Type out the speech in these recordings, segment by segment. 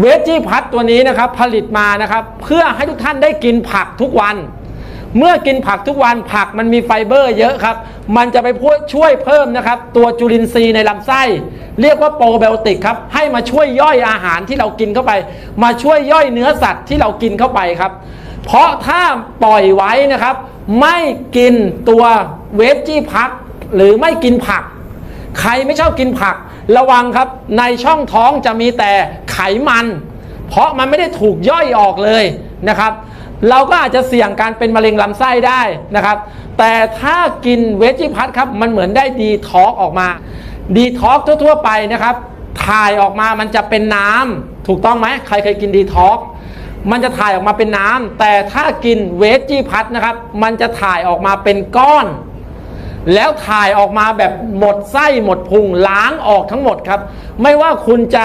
เวจจี้พัทตัวนี้นะครับผลิตมานะครับ เพื่อให้ทุกท่านได้กินผักทุกวัน เมื่อกินผักทุกวันผักมันมีไฟเบอร์เยอะครับ มันจะไปช่วยเพิ่มนะครับ ตัวจุลินทรีย์ในลำไส้ เรียกว่าโปรไบโอติกครับ ให้มาช่วยย่อยอาหารที่เรากินเข้าไป มาช่วยย่อยเนื้อสัตว์ที่เรากินเข้าไปครับ เพราะถ้าปล่อยไว้นะครับ ไม่กินตัวเวจจี้พัทหรือไม่กินผัก ใครไม่ชอบกินผักระวังครับในช่องท้องจะมีแต่ ไขมัน เพราะมันไม่ได้ถูกย่อยออกเลยนะครับ เราก็อาจจะเสี่ยงการเป็นมะเร็งลำไส้ได้นะครับ แต่ถ้ากินเวจิพัทครับมันเหมือนได้ดีท็อกออกมา ดีท็อกทั่ว ๆ ไปนะครับ ถ่ายออกมามันจะเป็นน้ำถูกต้องไหมใครเคยกินดีท็อกมันจะถ่ายออกมาเป็นน้ำแต่ถ้ากินเวจิพัทนะครับ มันจะถ่ายออกมาเป็นก้อน แล้วถ่ายออกมาแบบหมดไส้หมดพุงล้างออกทั้งหมดครับ ไม่ว่าคุณจะ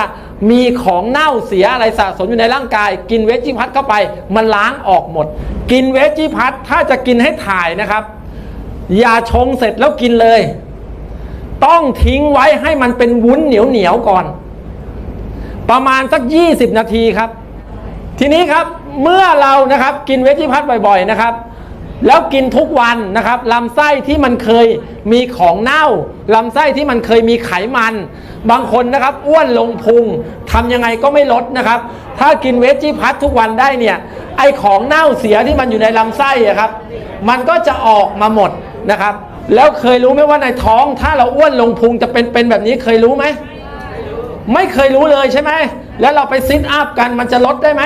มีของเน่าเสียอะไรสะสมอยู่ในร่างกาย กินเวจิพัทเข้าไป มันล้างออกหมด กินเวจิพัทถ้าจะกินให้ถ่ายนะครับ อย่าชงเสร็จแล้วกินเลย ต้องทิ้งไว้ให้มันเป็นวุ้นเหนียวเหนียวก่อน ประมาณสัก 20 นาทีครับ ทีนี้ครับเมื่อเรานะครับกินเวจิพัทบ่อยๆนะครับ แล้วกินทุกวันนะครับลำไส้ที่มันเคยมีของเน่าลำไส้ที่มันเคยมีไขมัน บางคนนะครับอ้วนลงพุงทำยังไงก็ไม่ลดนะครับ ถ้ากินเวจิพัททุกวันได้เนี่ยไอของเน่าเสียที่มันอยู่ในลำไส้อะครับมันก็จะออกมาหมดนะครับ แล้วเคยรู้ไหมว่าในท้องถ้าเราอ้วนลงพุงจะเป็นเป็นแบบนี้เคยรู้ไหมไม่เคยรู้เลยใช่ไหมแล้วเราไปซิทอัพกันมันจะลดได้ไหม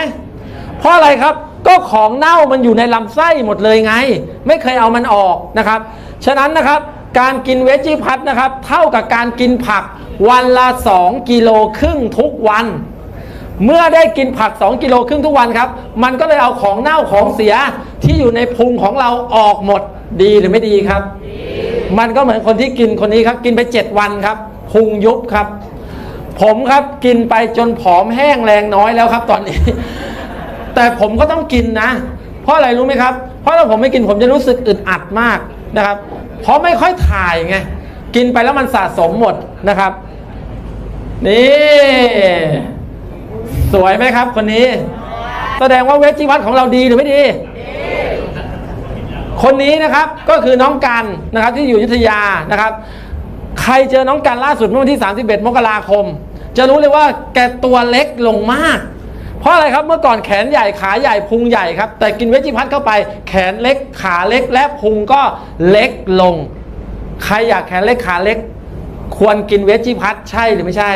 เพราะอะไรครับ ก็ของเน่ามันอยู่ในลำไส้หมดเลยไง ไม่เคยเอามันออกนะครับ ฉะนั้นนะครับการกินเวจิพัทนะครับ เท่ากับการกินผักวันละ 2 กิโลครึ่งทุกวัน เมื่อได้กินผัก 2 กิโลครึ่งทุกวันครับ มันก็เลยเอาของเน่าของเสียที่อยู่ในพุงของเราออกหมดดีหรือไม่ดีครับ มันก็เหมือนคนที่กินคนนี้ครับ กินไป 7 วันครับ พุงยุบครับ ผมครับกินไปจนผอมแห้งแรงน้อยแล้วครับตอนนี้ แต่ผมก็ต้องกินนะ เพราะอะไรรู้ไหมครับ เพราะถ้าผมไม่กินผมจะรู้สึกอึดอัดมากนะครับ เพราะไม่ค่อยถ่ายไง กินไปแล้วมันสะสมหมดนะครับ นี่ สวยไหมครับคนนี้ แสดงว่าเวจิวัตของเราดีหรือไม่ดี คนนี้นะครับก็คือน้องกันนะครับที่อยู่ยุธยานะครับ ใครเจอน้องกันล่าสุดเมื่อวันที่ 31 มกราคม จะรู้เลยว่าแกตัวเล็กลงมาก ราะอะไรครับเมื่อก่อนแขนใหญ่ขาใหญ่พุงใหญ่ครับ แต่กินเวจิพัทเข้าไป แขนเล็กขาเล็กและพุงก็เล็กลง ใครอยากแขนเล็กขาเล็ก ควรกินเวจิพัทใช่หรือไม่ใช่